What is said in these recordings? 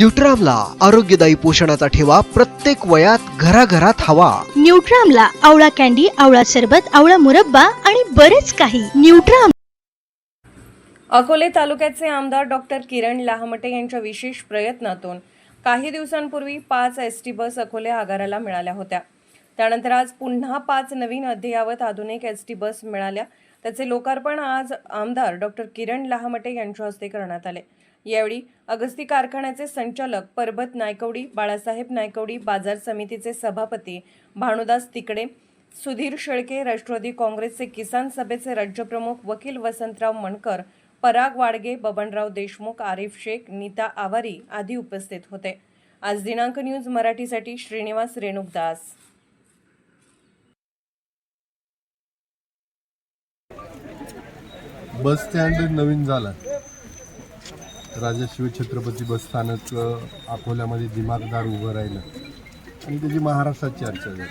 न्यूट्रामला आरोग्यदायी पोषणाचा ठेवा प्रत्येक वयात घराघरात हवा. न्यूट्रामला आवळा कॅन्डी आवळा सरबत आवळा मुरब्बा आणि बरेच काही. न्यूट्राम अकोले तालुक्याचे आमदार डॉक्टर किरण लाहमटे यांच्या विशेष प्रयत्नातून काही दिवसांपूर्वी पाच एस टी बस अकोले आगाराला मिळाल्या होत्या. त्यानंतर आज पुन्हा पाच नवीन अद्ययावत आधुनिक एस टी बस मिळाल्या. त्याचे लोकार्पण आज आमदार डॉक्टर किरण लाहमटे यांच्या हस्ते करण्यात आले. यावेळी अगस्ती कारखान्याचे संचालक परबत नायकवडी बाळासाहेब नायकवडी बाजार समितीचे सभापती भानुदास तिकडे सुधीर शेळके राष्ट्रवादी काँग्रेसचे किसान सभेचे राज्यप्रमुख वकील वसंतराव मणकर पराग वाडगे बबनराव देशमुख आरिफ शेख नीता आवारी आदी उपस्थित होते. आज दिनांक न्यूज मराठीसाठी श्रीनिवास रेणुकदास. बस स्टँड नवीन झाला. राजा शिवछत्रपती बस स्थानक अकोल्यामध्ये दिमागदार उभं राहिलं. आणि त्याची महाराष्ट्रात चर्चा झाली.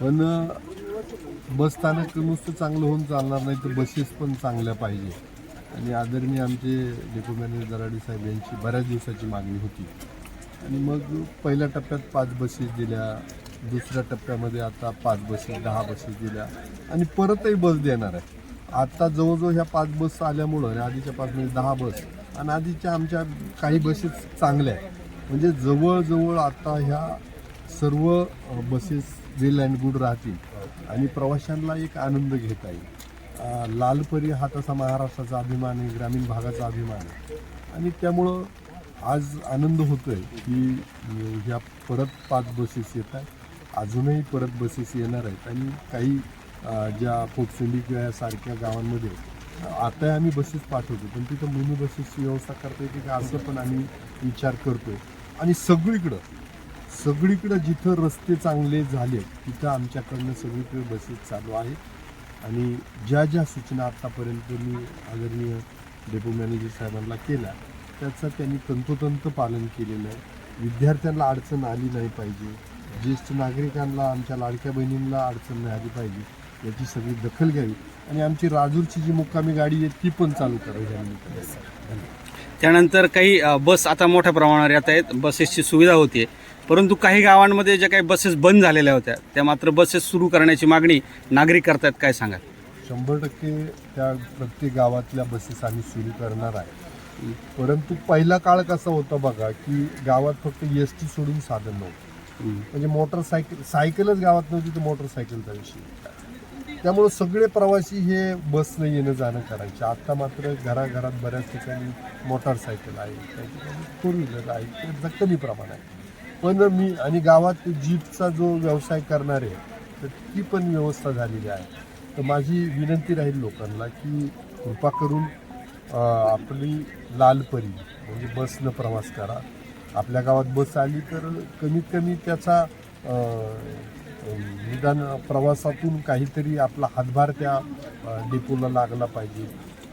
पण बसस्थानक बस स्थानक नुसतं चांगलं होऊन चालणार नाही तर बसेस पण चांगल्या पाहिजे. आणि आदरणीय आमचे डेपो मॅनेजर दराडे साहेब यांची बऱ्याच दिवसाची मागणी होती. आणि मग पहिल्या टप्प्यात पाच बसेस दिल्या दुसऱ्या टप्प्यामध्ये आता पाच बसेस दहा बसेस दिल्या आणि परतही बस देणार आहे. आत्ता जवळजवळ ह्या पाच बस आल्यामुळं आधीच्या पाच म्हणजे दहा बस आणि आधीच्या आमच्या काही बसेस चांगल्या आहेत. म्हणजे जवळजवळ आता ह्या सर्व बसेस वेल अँड गुड राहतील आणि प्रवाशांना एक आनंद घेता येईल. लालपरी हा तसा महाराष्ट्राचा अभिमान आहे ग्रामीण भागाचा अभिमान आहे. आणि त्यामुळं आज आनंद होतोय की ह्या परत पाच बसेस येत आहेत. अजूनही परत बसेस येणार आहेत. आणि काही ज्या पोटसिंडी किंवा यासारख्या गावांमध्ये आता आम्ही बसेस पाठवतो पण तिथं मिनी बसेसची व्यवस्था करता येते का असं पण आम्ही विचार करतोय. आणि सगळीकडं सगळीकडं जिथं रस्ते चांगले झाले तिथं आमच्याकडनं सगळीकडे बसेस चालू आहेत. आणि ज्या ज्या सूचना आत्तापर्यंत मी आदरणीय डेपो मॅनेजर साहेबांना केल्या त्याचं त्यांनी तंतोतंत पालन केलेलं आहे. विद्यार्थ्यांना अडचण आली नाही पाहिजे. ज्येष्ठ नागरिकांना आमच्या लाडक्या बहिणींना अडचण नाही आली पाहिजे. याची सगळी दखल घ्यावी. आणि आमची राजूरची जी मुक्कामी गाडी आहे ती पण चालू करावी निमित्ताने. त्यानंतर काही बस आता मोठ्या प्रमाणावर येत आहेत. बसेसची सुविधा होती परंतु काही गावांमध्ये ज्या काही बसेस बंद झालेल्या होत्या त्या मात्र बसेस सुरू करण्याची मागणी नागरिक करतायत. काय सांगा शंभर टक्के त्या प्रत्येक गावातल्या बसेस आम्ही सुरू करणार आहे. परंतु पहिला काळ कसा होता बघा की गावात फक्त एस टी सोडून साधन नव्हतं. म्हणजे मोटरसायकल सायकलच गावात नव्हती तर मोटरसायकलचा विषय. त्यामुळं सगळे प्रवासी हे बसनं येणं जाणं करायचे. आता मात्र घराघरात बऱ्याच ठिकाणी मोटारसायकल आहे ठिकाणी फोर व्हीलर आहे त्याचं कमी प्रमाण आहे. पण मी आणि गावात जीपचा जो व्यवसाय करणारे तर ती पण व्यवस्था झालेली आहे. तर माझी विनंती राहील लोकांना की कृपा करून आपली लालपरी म्हणजे बसनं प्रवास करा. आपल्या गावात बस आली तर कमीत कमी त्याचा निदान प्रवासातून काहीतरी आपला हातभार त्या डेपोला लागला पाहिजे.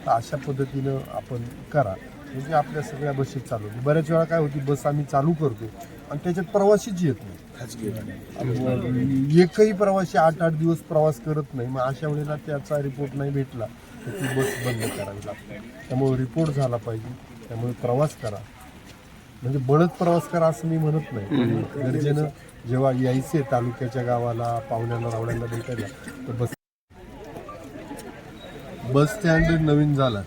तर अशा पद्धतीनं आपण करा. म्हणजे आपल्या सगळ्या बसेस चालू बऱ्याच वेळा काय होती बस आम्ही चालू करतो आणि त्याच्यात प्रवासीच येत नाही. एकही प्रवासी आठ आठ दिवस प्रवास करत नाही. मग अशा वेळेला त्याचा रिपोर्ट नाही भेटला तर ती बस बंद करावी लागते. त्यामुळे रिपोर्ट झाला पाहिजे. त्यामुळे प्रवास करा. म्हणजे बळत प्रवास करा असं मी म्हणत नाही. गरजेनं जेव्हा यायचे तालुक्याच्या गावाला पाहुण्यांना रावड्यांना भेटायला तर बस बस स्टँड नवीन झाला.